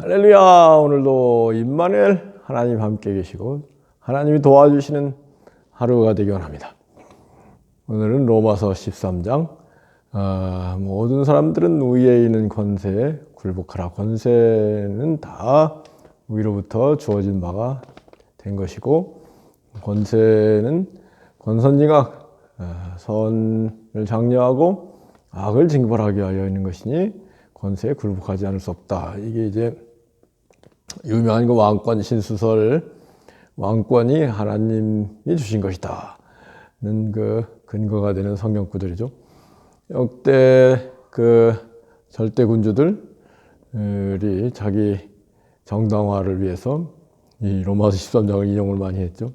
할렐루야! 오늘도 임마누엘 하나님 함께 계시고 하나님이 도와주시는 하루가 되기 원합니다. 오늘은 로마서 13장 아, 모든 사람들은 위에 있는 권세에 굴복하라. 권세는 다 위로부터 주어진 바가 된 것이고 권세는 권선징악 아, 선을 장려하고 악을 징벌하게 하여 있는 것이니 권세에 굴복하지 않을 수 없다. 이게 이제 유명한 그 왕권 신수설 왕권이 하나님이 주신 것이다는 그 근거가 되는 성경 구절이죠. 역대 그 절대 군주들이 자기 정당화를 위해서 이 로마서 13장을 인용을 많이 했죠.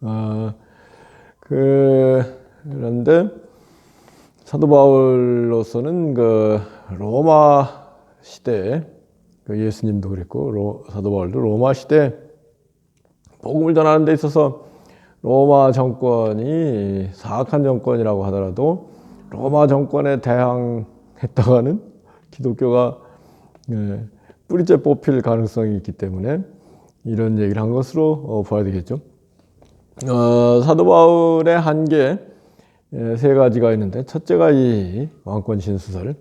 아, 그, 그런데 사도 바울로서는 그 로마 시대에 그 예수님도 그랬고 로, 사도 바울도 로마 시대 복음을 전하는 데 있어서 로마 정권이 사악한 정권이라고 하더라도 로마 정권에 대항했다가는 기독교가 예, 뿌리째 뽑힐 가능성이 있기 때문에 이런 얘기를 한 것으로 어, 봐야 되겠죠. 어, 사도 바울의 한계 예, 세 가지가 있는데 첫째가 이 왕권 신수설,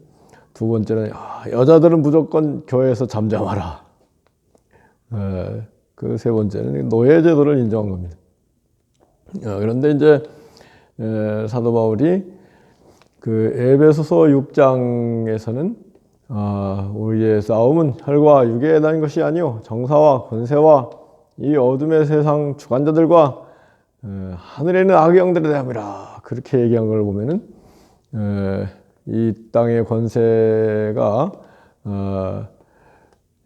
두 번째는 아, 여자들은 무조건 교회에서 잠잠하라. 그 세 번째는 노예 제도를 인정한 겁니다. 어, 그런데 이제 에, 사도 바울이 그 에베소서 6장에서는 아, 우리의 싸움은 혈과 육에 대한 것이 아니요 정사와 권세와 이 어둠의 세상 주관자들과 에, 하늘에 있는 악의 영들에 대함이라 그렇게 얘기한 걸 보면은 에, 이 땅의 권세가 어,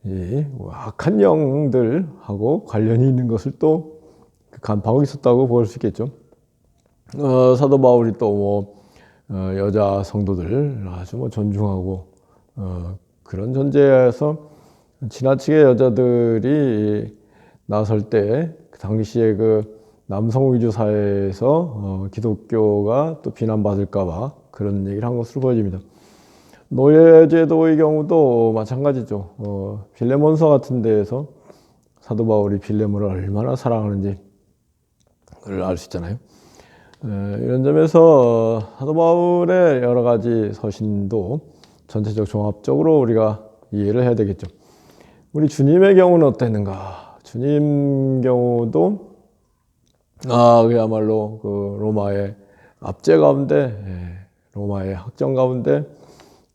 이 악한 영들하고 관련이 있는 것을 또 간파하고 있었다고 볼 수 있겠죠. 어, 사도 바울이 또뭐 어, 여자 성도들 아주 뭐 존중하고 어, 그런 존재에서 지나치게 여자들이 나설 때 그 당시에 그 남성 위주 사회에서 어, 기독교가 또 비난받을까봐 그런 얘기를 한 것으로 보여집니다. 노예제도의 경우도 마찬가지죠. 어, 빌레몬서 같은 데에서 사도 바울이 빌레몬을 얼마나 사랑하는지 그걸 알 수 있잖아요. 에, 이런 점에서 사도 바울의 여러 가지 서신도 전체적 종합적으로 우리가 이해를 해야 되겠죠. 우리 주님의 경우는 어땠는가? 주님 경우도 아 그야말로 그 로마의 압제 가운데 예, 로마의 학정 가운데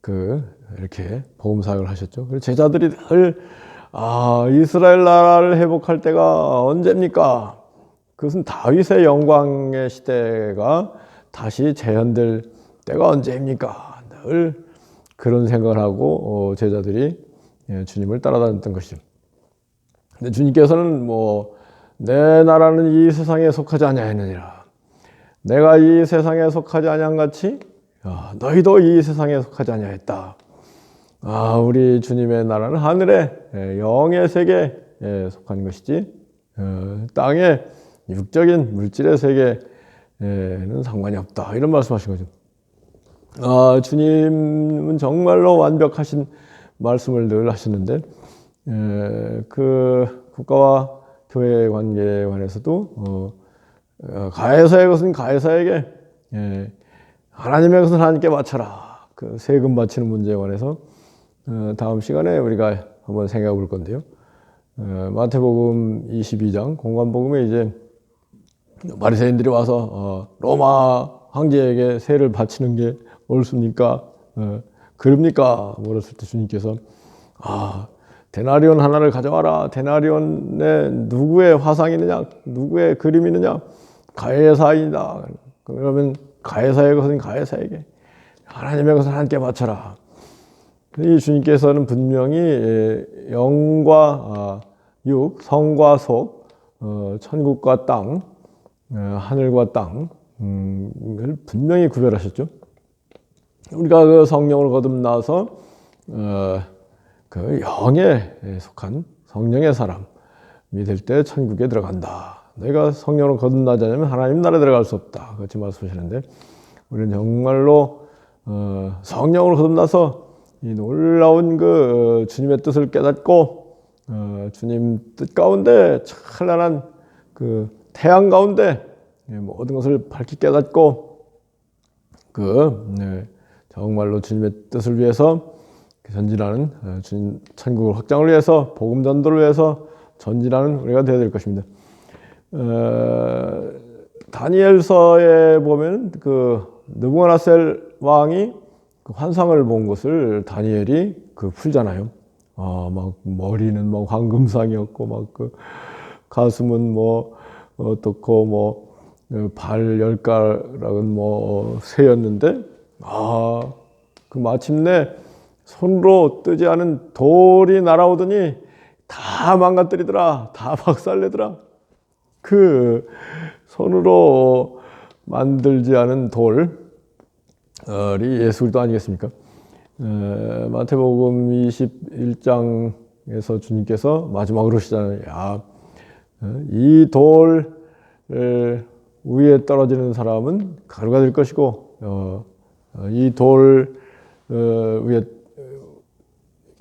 그 이렇게 복음 사역을 하셨죠. 제자들이 늘 아, 이스라엘 나라를 회복할 때가 언제입니까? 그것은 다윗의 영광의 시대가 다시 재현될 때가 언제입니까? 늘 그런 생각을 하고 어, 제자들이 예, 주님을 따라다녔던 것이죠. 근데 주님께서는 뭐 내 나라는 이 세상에 속하지 아니하느니라. 내가 이 세상에 속하지 아니한 같이 아, 너희도 이 세상에 속하지 아니하였다. 아, 우리 주님의 나라는 하늘의 예, 영의 세계에 속한 것이지 어, 땅의 육적인 물질의 세계에는 상관이 없다. 이런 말씀하신 거죠. 아, 주님은 정말로 완벽하신 말씀을 늘 하시는데 에, 그 국가와 교회 관계에 관해서도 어, 어, 가해사의 것은 가해사에게 예, 하나님의 것은 하나님께 바쳐라. 그 세금 바치는 문제에 관해서 어, 다음 시간에 우리가 한번 생각해 볼 건데요. 어, 마태복음 22장 공관복음에 이제 바리새인들이 와서 어, 로마 황제에게 세를 바치는 게 옳습니까? 어, 그럽니까? 물었을 때 주님께서 아 데나리온 하나를 가져와라. 데나리온에 누구의 화상이 느냐, 누구의 그림이 느냐, 가해사이다. 그러면 가해사의 것은 가해사에게, 하나님의 것은 하나님께 바쳐라. 이 주님께서는 분명히 영과 육, 성과 속, 어, 천국과 땅, 어, 하늘과 땅을 음, 분명히 구별하셨죠. 우리가 그 성령을 거듭나서 어, 그 영에 속한 성령의 사람이 될 때 천국에 들어간다. 내가 성령을 거듭나지 않으면 하나님 나라에 들어갈 수 없다. 그렇게 말씀하시는데 우리는 정말로 어, 성령으로 거듭나서 이 놀라운 그 어, 주님의 뜻을 깨닫고 어, 주님 뜻 가운데 찬란한 그 태양 가운데 예, 모든 것을 밝히 깨닫고 그 네, 정말로 주님의 뜻을 위해서 전진하는 어, 주님 천국을 확장을 위해서 복음 전도를 위해서 전진하는 우리가 되어야 될 것입니다. 어, 다니엘서에 보면 그 느부갓네살 왕이 그 환상을 본 것을 다니엘이 그 풀잖아요. 아, 막 머리는 막 황금상이었고 막 그 가슴은 뭐 어떻고 뭐 발 열가락은 뭐 새였는데 아, 그 마침내 손으로 뜨지 않은 돌이 날아오더니 다 망가뜨리더라. 다 박살내더라. 그 손으로 만들지 않은 돌이 예수 그리스도 아니겠습니까? 에, 마태복음 21장에서 주님께서 마지막으로 시잖아요. 야, 이 돌 위에 떨어지는 사람은 가루가 될 것이고 어, 이돌 위에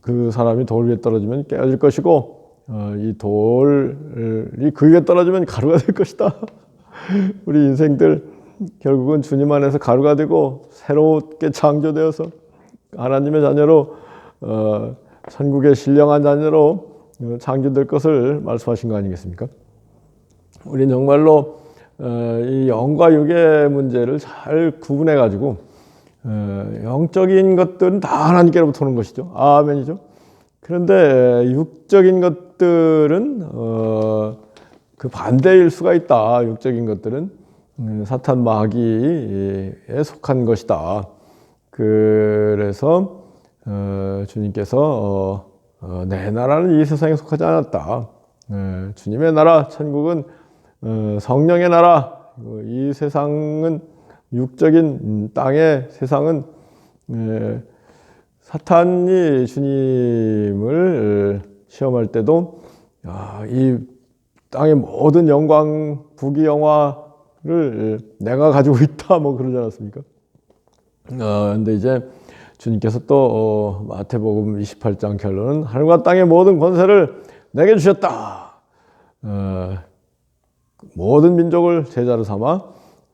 그 사람이 돌 위에 떨어지면 깨어질 것이고 어, 이 돌이 그 위에 떨어지면 가루가 될 것이다. 우리 인생들 결국은 주님 안에서 가루가 되고 새롭게 창조되어서 하나님의 자녀로 어, 천국의 신령한 자녀로 창조될 것을 말씀하신 거 아니겠습니까? 우리는 정말로 어, 이 영과 육의 문제를 잘 구분해 가지고 어, 영적인 것들은 다 하나님께로부터 오는 것이죠. 아멘이죠. 그런데 육적인 것 들은 어, 그 반대일 수가 있다. 육적인 것들은 음, 사탄 마귀에 속한 것이다. 그래서 어, 주님께서 어, 어, 내 나라는 이 세상에 속하지 않았다. 어, 주님의 나라, 천국은 어, 성령의 나라. 이 세상은 육적인 땅의 세상은 에, 사탄이 주님을 시험할 때도 야, 이 땅의 모든 영광, 부귀 영화를 내가 가지고 있다 뭐 그러지 않았습니까? 어, 근데 이제 주님께서 또 어, 마태복음 28장 결론은 하늘과 땅의 모든 권세를 내게 주셨다. 어, 모든 민족을 제자로 삼아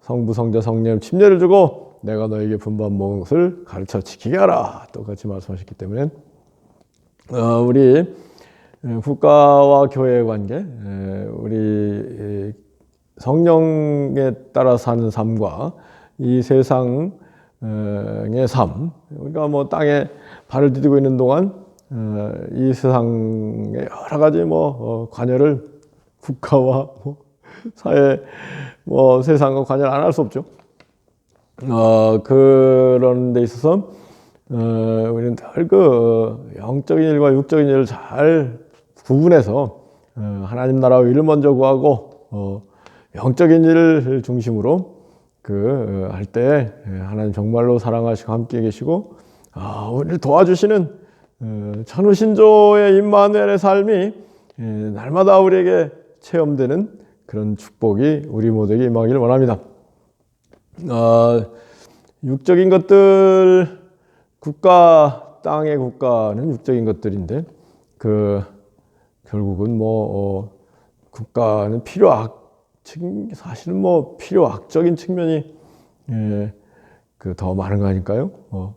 성부, 성자, 성령 침례를 주고 내가 너에게 분반 먹은 것을 가르쳐 지키게 하라. 똑같이 말씀하셨기 때문에 어, 우리 국가와 교회의 관계, 우리 성령에 따라 사는 삶과 이 세상의 삶, 우리가 뭐 땅에 발을 디디고 있는 동안 어, 이 세상의 여러 가지 뭐 어, 관여를 국가와 뭐 사회, 뭐 세상과 관여를 안 할 수 없죠. 어, 그런 데 있어서 어, 우리는 늘 그 영적인 일과 육적인 일을 잘 구분해서 어, 하나님 나라의 일을 먼저 구하고 어, 영적인 일을 중심으로 그 할때 어, 하나님 정말로 사랑하시고 함께 계시고 아, 우리를 도와주시는 어, 천우신조의 임마누엘의 삶이 예, 날마다 우리에게 체험되는 그런 축복이 우리 모두에게 임하기를 원합니다. 어, 육적인 것들 국가 땅의 국가는 육적인 것들인데 그 결국은 뭐 어, 국가는 필요악 사실은 뭐 필요악적인 측면이 예, 그 더 많은 거 아닐까요? 어,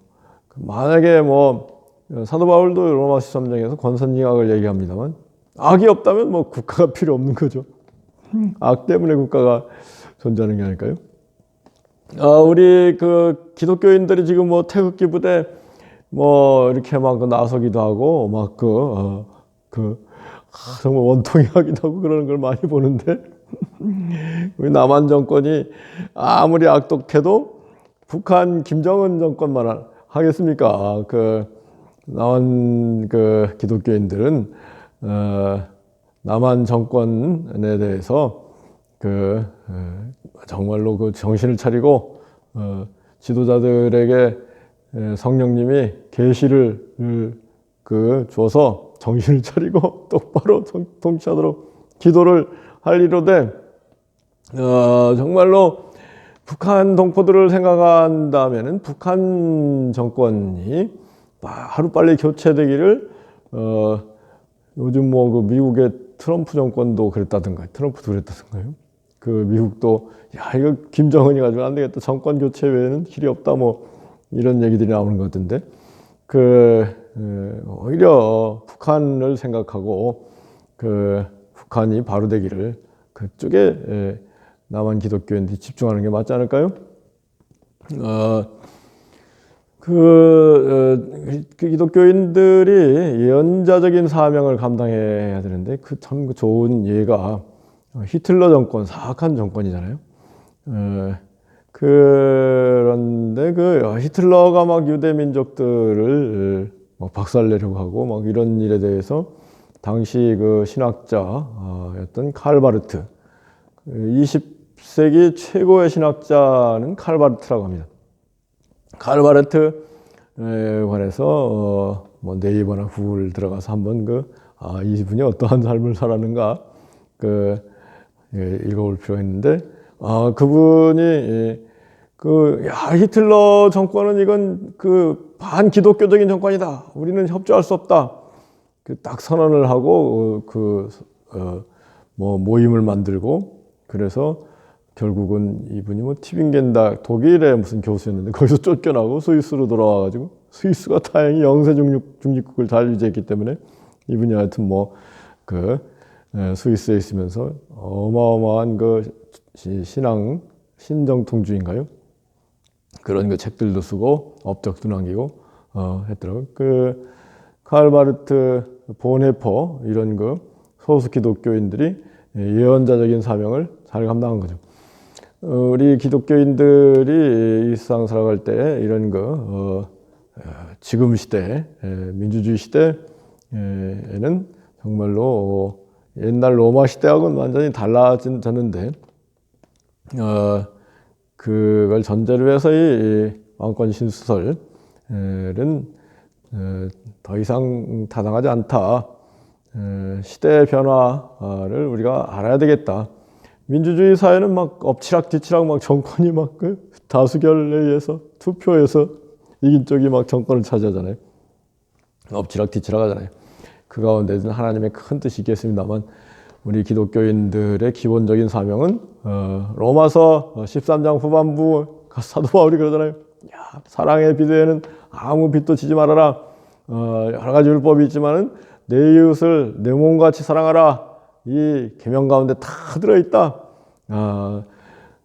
그 만약에 뭐 사도 바울도 로마서 13장에서 권선징악을 얘기합니다만 악이 없다면 뭐 국가가 필요 없는 거죠. 악 때문에 국가가 존재하는 게 아닐까요? 어, 우리 그 기독교인들이 지금 뭐 태극기 부대 뭐 이렇게 막 나서기도 하고 막그 어, 그 아, 정말 원통이하기도 하고 그러는 걸 많이 보는데 우리 남한 정권이 아무리 악독해도 북한 김정은 정권만 하겠습니까? 그 남한 그 기독교인들은 어, 남한 정권에 대해서 그 어, 정말로 그 정신을 차리고 어, 지도자들에게 성령님이 계시를 그 줘서 정신을 차리고 똑바로 통치하도록 기도를 할 이로되 어, 정말로 북한 동포들을 생각한다면은 북한 정권이 하루 빨리 교체되기를 어, 요즘 뭐 그 미국의 트럼프 정권도 그랬다든가 트럼프도 그랬다든가요. 그 미국도 야 이거 김정은이 가지고 안 되겠다. 정권 교체 외에는 길이 없다. 뭐 이런 얘기들이 나오는 것 같은데 그 어, 오히려 북한을 생각하고 그 북한이 바로 되기를 그쪽에 에, 남한 기독교인들이 집중하는 게 맞지 않을까요? 어, 그, 어, 그 기독교인들이 예언자적인 사명을 감당해야 되는데 그 참 좋은 예가 히틀러 정권 사악한 정권이잖아요. 어, 그런데 그 히틀러가 막 유대 민족들을 막 박살내려고 하고 막 이런 일에 대해서 당시 그 신학자였던 칼바르트 20세기 최고의 신학자는 칼바르트라고 합니다. 칼바르트 에 관해서 어, 뭐 네이버나 구글 들어가서 한번 그 아, 이분이 어떠한 삶을 살았는가 그 예, 읽어볼 필요가 있는데 아, 그분이 예, 그, 야, 히틀러 정권은 이건 그 반기독교적인 정권이다. 우리는 협조할 수 없다. 그 딱 선언을 하고, 어, 그, 어, 뭐 모임을 만들고, 그래서 결국은 이분이 뭐 티빙겐다 독일의 무슨 교수였는데 거기서 쫓겨나고 스위스로 돌아와가지고 스위스가 다행히 영세 중립, 중립국을 잘 유지했기 때문에 이분이 하여튼 뭐 그 스위스에 있으면서 어마어마한 그 시- 신앙 신정통주의인가요? 그런 그 책들도 쓰고 업적도 남기고 어, 했더라고요. 그 칼바르트, 보네퍼 이런 그 소수 기독교인들이 예언자적인 사명을 잘 감당한 거죠. 어, 우리 기독교인들이 일상 살아갈 때 이런 거 어, 어, 지금 시대 에, 민주주의 시대에는 정말로 어, 옛날 로마 시대하고는 완전히 달라졌는데 어, 그걸 전제로 해서 이 왕권 신수설은 어, 더 이상 타당하지 않다. 어, 시대 변화를 우리가 알아야 되겠다. 민주주의 사회는 막 엎치락 뒤치락 막 정권이 막 그 다수결에 의해서 투표에서 이긴 쪽이 막 정권을 차지하잖아요. 엎치락 뒤치락 하잖아요. 그 가운데는 하나님의 큰 뜻이 있겠습니다만 우리 기독교인들의 기본적인 사명은 어, 로마서 13장 후반부 사도 바울이 그러잖아요. 야, 사랑의 비대에는 아무 빚도 지지 말아라. 어, 여러 가지 율법이 있지만은 내 이웃을 내 몸같이 사랑하라. 이 계명 가운데 다 들어 있다. 어,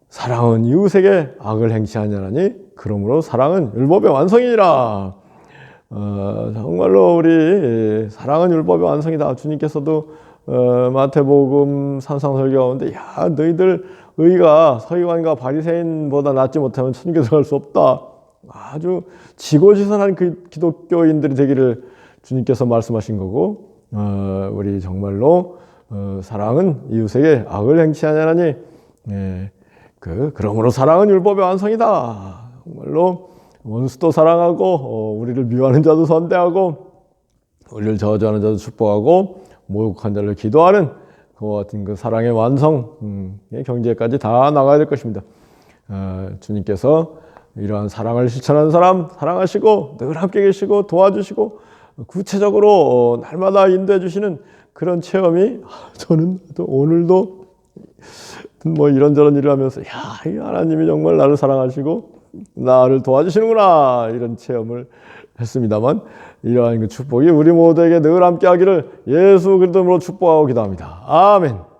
사랑은 이웃에게 악을 행치 아니하니 그러므로 사랑은 율법의 완성이니라. 어, 정말로 우리 사랑은 율법의 완성이다. 주님께서도 어, 마태복음 산상설교 가운데 야 너희들 의가 서기관과 바리새인보다 낫지 못하면 천국에 들어갈 수 없다. 아주 지고지선한 그 기독교인들이 되기를 주님께서 말씀하신 거고 어, 우리 정말로 어, 사랑은 이웃에게 악을 행치 아니하니 예, 그 그러므로 사랑은 율법의 완성이다. 정말로 원수도 사랑하고 어, 우리를 미워하는 자도 선대하고 우리를 저주하는 자도 축복하고 모욕한 자를 기도하는 그와 같은 그 사랑의 완성의 경제까지 다 나가야 될 것입니다. 어, 주님께서 이러한 사랑을 실천하는 사람 사랑하시고 늘 함께 계시고 도와주시고 구체적으로 어, 날마다 인도해 주시는 그런 체험이 저는 또 오늘도 뭐 이런저런 일을 하면서 야, 이 하나님이 정말 나를 사랑하시고 나를 도와주시는구나 이런 체험을 했습니다만 이러한 그 축복이 우리 모두에게 늘 함께 하기를 예수 그리스도로 축복하고 기도합니다. 아멘.